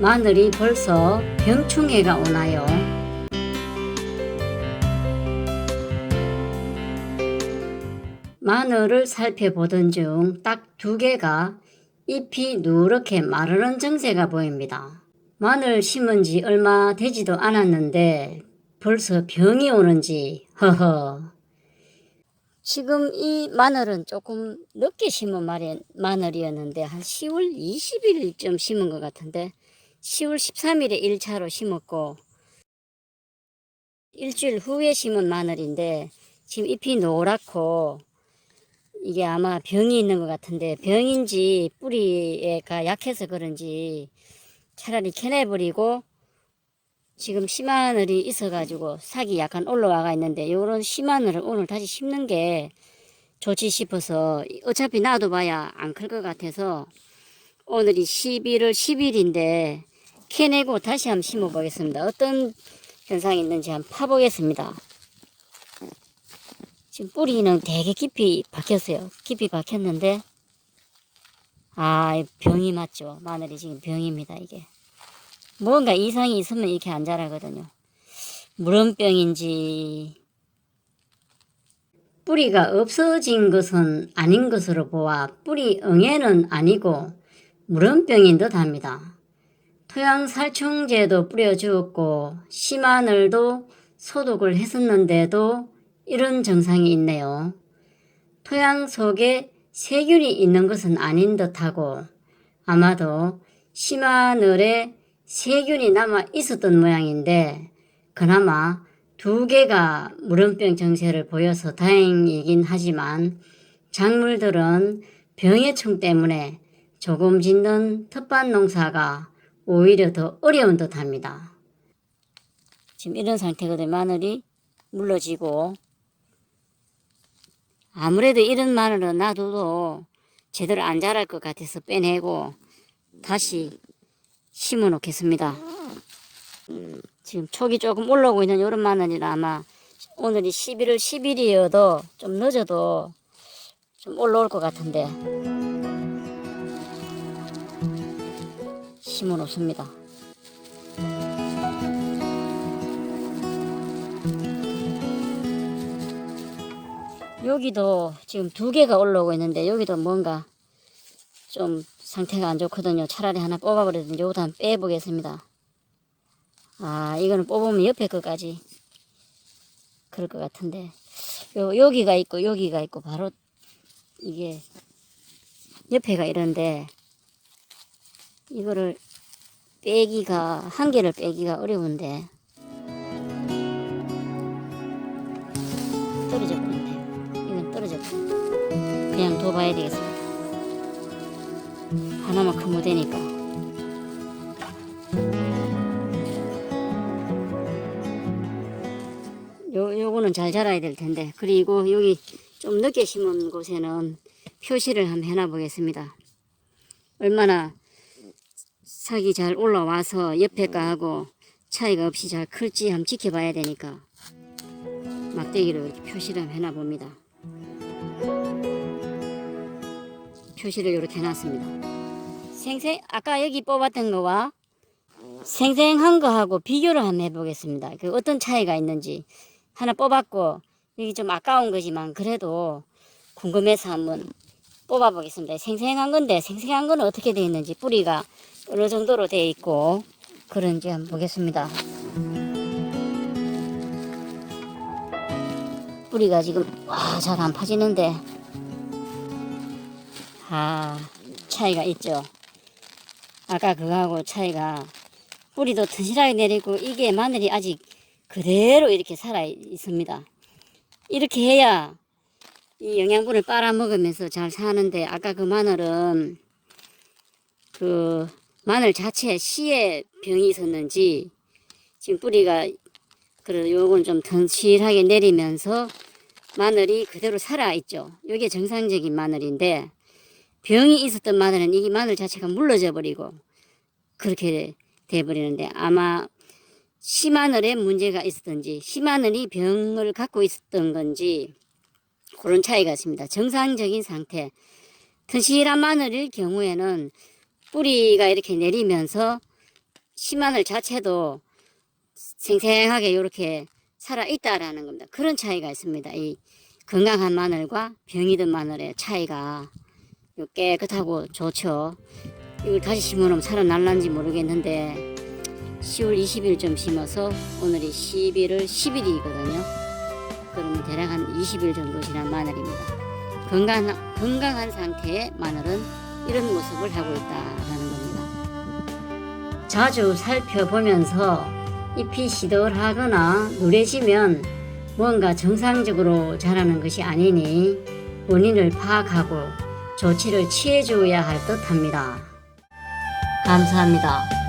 마늘이 벌써 병충해가 오나요? 마늘을 살펴보던 중 딱 두 개가 잎이 누렇게 마르는 증세가 보입니다. 마늘 심은 지 얼마 되지도 않았는데 벌써 병이 오는지 허허. 지금 이 마늘은 조금 늦게 심은 말이 마늘이었는데 한 10월 20일쯤 심은 것 같은데 10월 13일에 1차로 심었고 일주일 후에 심은 마늘인데 지금 잎이 노랗고 이게 아마 병이 있는 것 같은데 병인지 뿌리가 약해서 그런지 차라리 캐내버리고 지금 씨마늘이 있어가지고 삭이 약간 올라와가 있는데 요런 씨마늘을 오늘 다시 심는 게 좋지 싶어서 어차피 놔둬봐야 안 클 것 같아서 오늘이 11월 10일인데 캐내고 다시 한번 심어 보겠습니다. 어떤 현상이 있는지 한번 파보겠습니다. 지금 뿌리는 되게 깊이 박혔어요. 깊이 박혔는데 아 병이 맞죠. 마늘이 지금 병입니다 이게. 뭔가 이상이 있으면 이렇게 안 자라거든요. 물원병인지 뿌리가 없어진 것은 아닌 것으로 보아 뿌리 응애는 아니고 물원병인 듯 합니다. 토양 살충제도 뿌려주었고 씨마늘도 소독을 했었는데도 이런 증상이 있네요. 토양 속에 세균이 있는 것은 아닌 듯하고 아마도 씨마늘에 세균이 남아 있었던 모양인데 그나마 두 개가 물음병 증세를 보여서 다행이긴 하지만 작물들은 병해충 때문에 조금 짓는 텃밭 농사가 오히려 더 어려운 듯 합니다. 지금 이런 상태거든요. 마늘이 물러지고 아무래도 이런 마늘은 놔둬도 제대로 안 자랄 것 같아서 빼내고 다시 심어 놓겠습니다. 음, 지금 촉이 조금 올라오고 있는 이런 마늘이라 아마 오늘이 11월 10일이어도 좀 늦어도 좀 올라올 것 같은데 심어 놓습니다. 여기도 지금 두 개가 올라오고 있는데 여기도 뭔가 좀 상태가 안 좋거든요. 차라리 하나 뽑아버리든지 요것도 빼보겠습니다. 아 이거는 뽑으면 옆에 것까지 그럴 것 같은데 요 여기가 있고 여기가 있고 바로 이게 옆에가 이런데 이거를 빼기가 한 개를 빼기가 어려운데 떨어져 버린대요. 이건 떨어져 버려. 그냥 둬봐야 되겠습니다. 하나만 크면 되니까. 요, 요거는 잘 자라야 될 텐데. 그리고 여기 좀 늦게 심은 곳에는 표시를 한번 해놔 보겠습니다. 얼마나 삭이 잘 올라와서 옆에 거하고 차이가 없이 잘 클지 한번 지켜봐야 되니까 막대기로 이렇게 표시를 해놔 봅니다. 표시를 이렇게 해놨습니다. 생생 아까 여기 뽑았던 거와 생생한 거하고 비교를 한번 해보겠습니다. 그 어떤 차이가 있는지 하나 뽑았고 여기 좀 아까운 거지만 그래도 궁금해서 한번 뽑아보겠습니다. 생생한 건데 생생한 거는 어떻게 되어 있는지 뿌리가 어느 정도로 되어 있고 그런지 한번 보겠습니다. 뿌리가 지금 와잘 안 파지는데 아 차이가 있죠. 아까 그거하고 차이가 뿌리도 튼실하게 내리고 이게 마늘이 아직 그대로 이렇게 살아 있습니다. 이렇게 해야 이 영양분을 빨아먹으면서 잘 사는데 아까 그 마늘은 그 마늘 자체에 씨에 병이 있었는지 지금 뿌리가 그래 요건 좀 튼실하게 내리면서 마늘이 그대로 살아 있죠. 이게 정상적인 마늘인데 병이 있었던 마늘은 이 마늘 자체가 물러져 버리고 그렇게 돼 버리는데 아마 씨마늘에 문제가 있었던지 씨마늘이 병을 갖고 있었던 건지 그런 차이가 있습니다. 정상적인 상태 튼실한 마늘일 경우에는 뿌리가 이렇게 내리면서 씨마늘 자체도 생생하게 이렇게 살아 있다라는 겁니다. 그런 차이가 있습니다. 이 건강한 마늘과 병이 든 마늘의 차이가 요 깨끗하고 좋죠. 이걸 다시 심으면 살아날란지 모르겠는데 10월 20일쯤 심어서 오늘이 11월 10일이거든요. 그러면 대략 한 20일 정도 지난 마늘입니다. 건강한, 건강한 상태의 마늘은 이런 모습을 하고 있다라는 겁니다. 자주 살펴보면서 잎이 시들하거나 누래지면 뭔가 정상적으로 자라는 것이 아니니 원인을 파악하고 조치를 취해 주어야 할 듯합니다. 감사합니다.